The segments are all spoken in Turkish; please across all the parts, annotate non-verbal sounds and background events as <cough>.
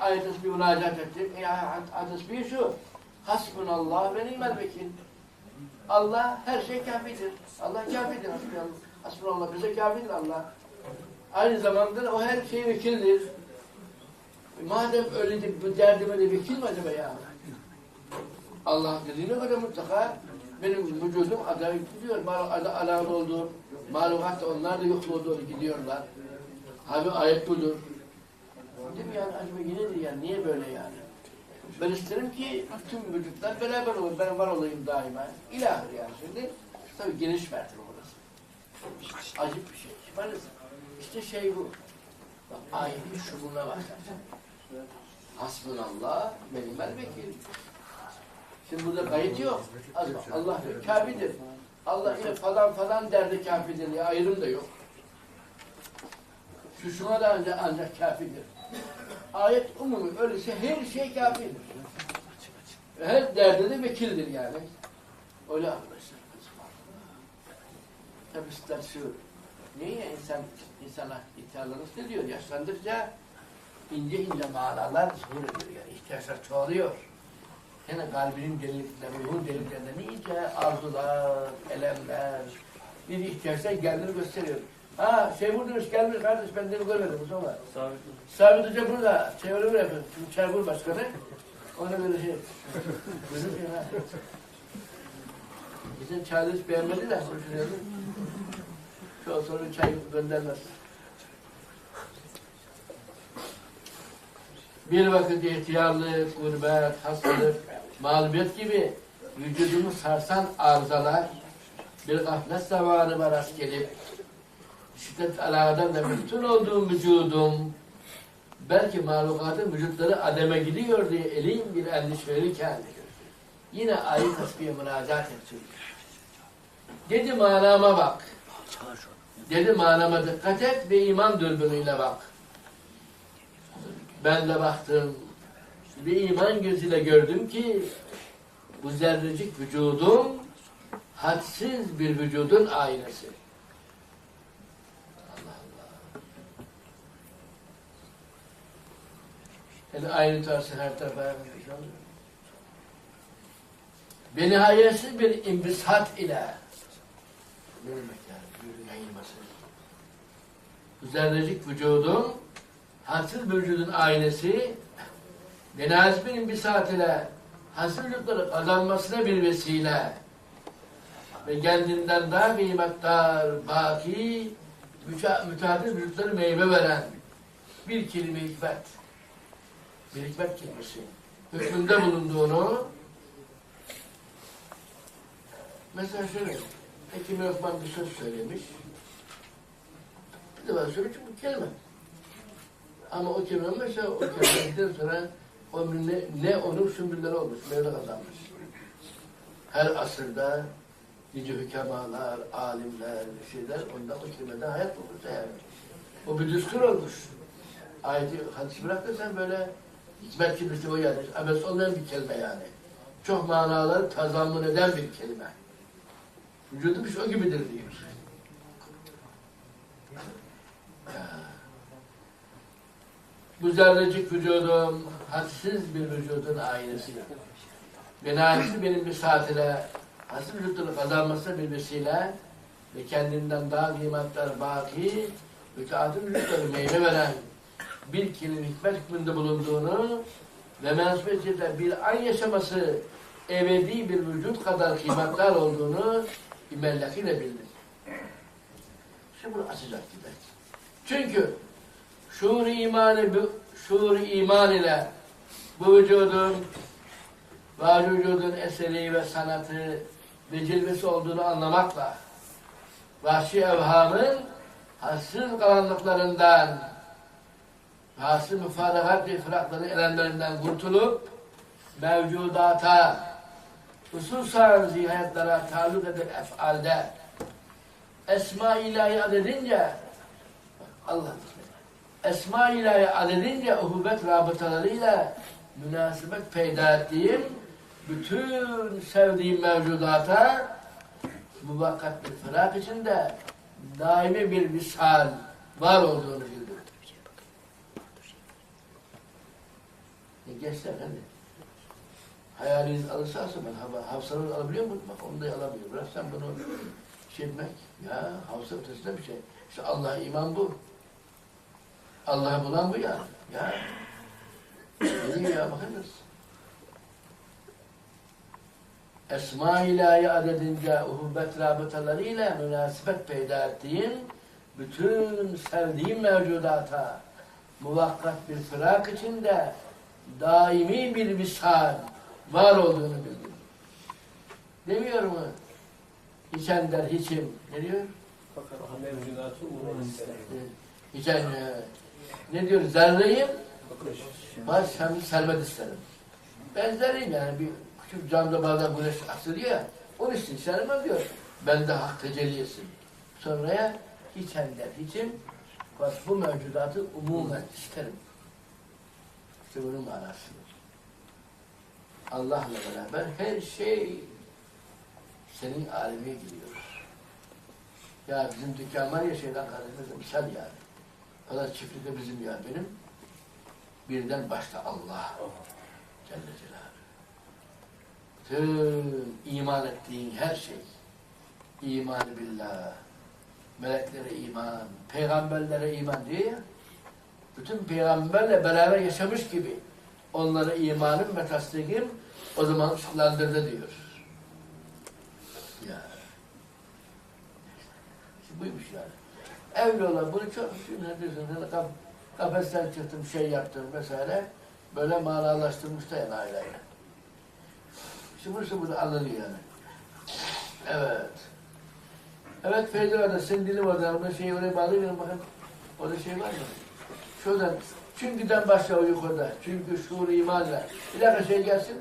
ayet bir müracaat ettim. E, ayet bir şu. Hasbunallah ve ni'mel vekil. Allah her şey kafidir. Allah kafidir. Hasbunallah. Hasbunallah bize kafidir Allah. Aynı zamanda o her şeye vekildir. Madem öyledir, bu derdime de vekil mi acaba ya? Allah dediğine göre mutlaka benim vücudum adaya gidiyor. Alan olduğum, malumat onlar da yokluğa doğru gidiyorlar. Abi ayet budur. Yani acaba de yani niye böyle yani? Ben isterim ki tüm vücutlar beraber olur. Ben var olayım daima. İlahır yani şimdi. Tabii geniş mertebe orası. Acip bir şey. Maalesef. İşte şey bu. Bak ayetin şumuna bak. Hasbunallah ve nimel vekil. Şimdi burada kayıt yok. Allah kafidir. Allah ile falan falan derdi kafidir diye ayrım da yok. Şu şuna da ancak, ancak kafidir. Ayet umumi öyleyse her şey kafidir. Her derde de vekildir yani. Öyle arkadaşlar. Tabi ister şu niye insan insana ihtiyarlanır diyor yaşlandıkça ince ince manalar zuhur ediyor yani ihtiyaçlar çoğalıyor. Yine kalbinin derinlikleri, ruhun derinliklerinde nice arzular, elemler, bir ihtiyaçlar geldiğini gösteriyor. Ha şey buradaymış gelmiş kardeş ben seni görmedim bu zaman. Sabit. Sabit Hoca burada. Çevre bir yapıyor. Şimdi Çaybur Başkanı. Ona böyle şey. Buyurun <laughs> ya. Bizim çayları hiç beğenmedi de. An sonra çay göndermez. Bir vakit ihtiyarlık, gurbet, hastalık, mağlubiyet gibi vücudumu sarsan arızalar bir gaflet zamanı var rast gelip şiddet alakadan da bütün olduğum vücudum belki mahlukatın vücutları ademe gidiyor diye elin bir endişe verirken yine ayet tasbihe müracaat ettim. Dedi manama bak. Dedi manama dikkat et ve iman dürbünüyle bak. Ben de baktım. Bir iman gözüyle gördüm ki bu zerrecik vücudum hadsiz bir vücudun aynası. Allah Allah. Yani aynı tarzı her oluyor. Ve nihayetsiz bir imbisat ile demek yani? Yayılması. Zerrecik vücudum hasıl bir vücudun ailesi ve nihayetsiz bir imbisat ile hasırlıkları kazanmasına bir vesile ve kendinden daha kıymetdar, baki, müteadil vücutları meyve veren bir kelime hikmet. Bir hikmet kelimesi. Hükmünde bulunduğunu mesela şöyle Hekim Osman bir söz söylemiş. Bir de ben söyleyeyim bu kelime. Ama o kelime mesela o kelimeden sonra o ne, ne onun sümbülleri olmuş, meyve kazanmış. Her asırda nice hükemalar, alimler, şeyler ondan o kelimeden hayat bulmuş yani. O bir düstur olmuş. Ayeti hadis bırak sen böyle hikmet kelimesi o yani. Abes olmayan bir kelime yani. Çok manaları tazammun eden bir kelime. Vücudumuz o gibidir diyor. Bu zerrecik vücudum hadsiz bir vücudun aynısı. Benayesi benim bir saatine hasıl vücudunu kazanması bir vesile ve kendinden daha kıymetli baki müteadil vücutları meyve veren bir kelime hikmet hükmünde bulunduğunu ve mensubiyetinde bir an yaşaması ebedi bir vücut kadar kıymetli olduğunu imellekiyle bildik. Şimdi bunu açacak gibi. Çünkü şuur imanı şuur iman ile bu vücudun var vücudun eseri ve sanatı ve cilvesi olduğunu anlamakla vahşi evhamın hassız karanlıklarından hasıl müfarahat ve fırakların elemlerinden kurtulup mevcudata hususan zihayetlara taluk eden efalde esma ilahi adedince Allah esma ilahi adedince uhubet rabıtalarıyla münasebet peyda ettiğim bütün sevdiğim mevcudata muvakkat bir fırak içinde daimi bir misal var olduğunu bildim. Gençler hadi. Hayaliniz alırsa alsın ben hava, hafızanızı alabiliyor musun? Bak onu da alamıyor. Biraz sen bunu şey. Ya hafıza ötesinde bir şey. İşte Allah'a iman bu. Allah'ı bulan bu ya. Ya. Ne diyor ya bakınız. Esma-i ilahi adedince uhubet rabıtalarıyla münasebet peyda ettiğin bütün sevdiğin mevcudata muvakkat bir fırak içinde daimi bir visal var olduğunu bildim. Demiyor mu? Hiçen der hiçim. Ne diyor? Fakat mevcudatı umum ister. Hiçen e, ne diyor? Zerreyim Bakış. baş hem servet isterim. Ben zerreyim yani bir küçük camda bazen güneş aksırıyor ya onun için sermem diyor. Ben de hak tecelli etsin. Sonraya hiçen der hiçim bak bu mevcudatı umumen isterim. İşte bunun. Allah'la beraber her şey senin alemine giriyor. Ya bizim dükkan var ya şeyden kardeşimizde misal yani. Kadar çiftlikte bizim ya benim. Birden başta Allah Celle Celaluhu. Tüm iman ettiğin her şey. İman billah, meleklere iman, peygamberlere iman diyor ya. Bütün peygamberle beraber yaşamış gibi onlara imanım ve tasdikim o zaman ışıklandırdı diyor. Ya. İşte buymuş yani. Evli olan bunu çok ne diyorsun? Hani kaf, kafesten çıktım, şey yaptım vesaire. Böyle manalaştırmış da yani aileyle. Şıbır şıbır anlanıyor yani. Evet. Evet Feyzi orada, senin dilin şeyi oraya bağlayayım bakın. Orada şey var mı? Şuradan, çünküden başla yukarıda. Çünkü şuur imanla. Bir dakika şey gelsin.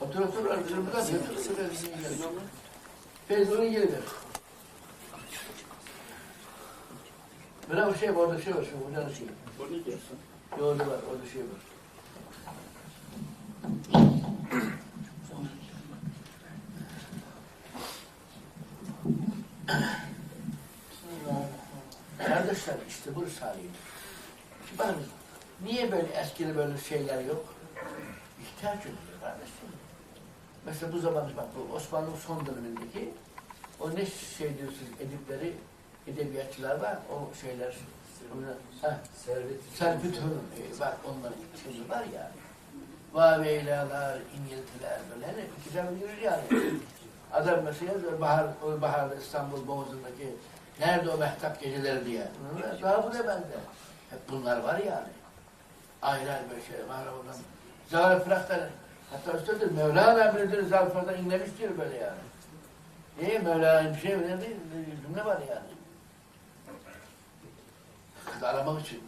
Otur otur. Feyzi onu geri ver. Böyle bir şey var, orada şey var. Şu buradan şey. Yolda var, orada şey var. Kardeşler işte bu Risale'ydi. Bakın niye böyle eskide böyle şeyler yok? İhtiyaç oluyor kardeşim. Mesela bu zaman bak bu Osmanlı son dönemindeki o ne şey diyorsunuz edipleri, edebiyatçılar var o şeyler. Servet. Hanım, e, bak onların şeyi var ya. Vaveylalar, iniltiler böyle ne kitap yürür yani. Adam mesela bahar, o baharda İstanbul Boğazı'ndaki nerede o mehtap geceleri diye. Daha bu ne bende. Hep bunlar var yani. Ayrı ayrı böyle şeyler var oradan. Zahra Fırak'tan hatta üstedir Mevlana bile Zahra inlemiş diyor böyle yani. Niye Mevlana bir şey değil, cümle var yani. Kız aramak için.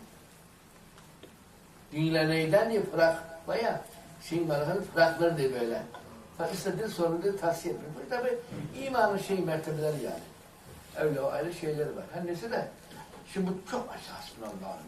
Dinle neyden diye fırak baya şeyin barakını fırakları diye böyle. Bak istediğin sorunu diye tavsiye ediyor. Bu tabi imanın şey mertebeleri yani. O ayrı şeyleri var. Her neyse de şimdi bu çok aşağısın Allah'ın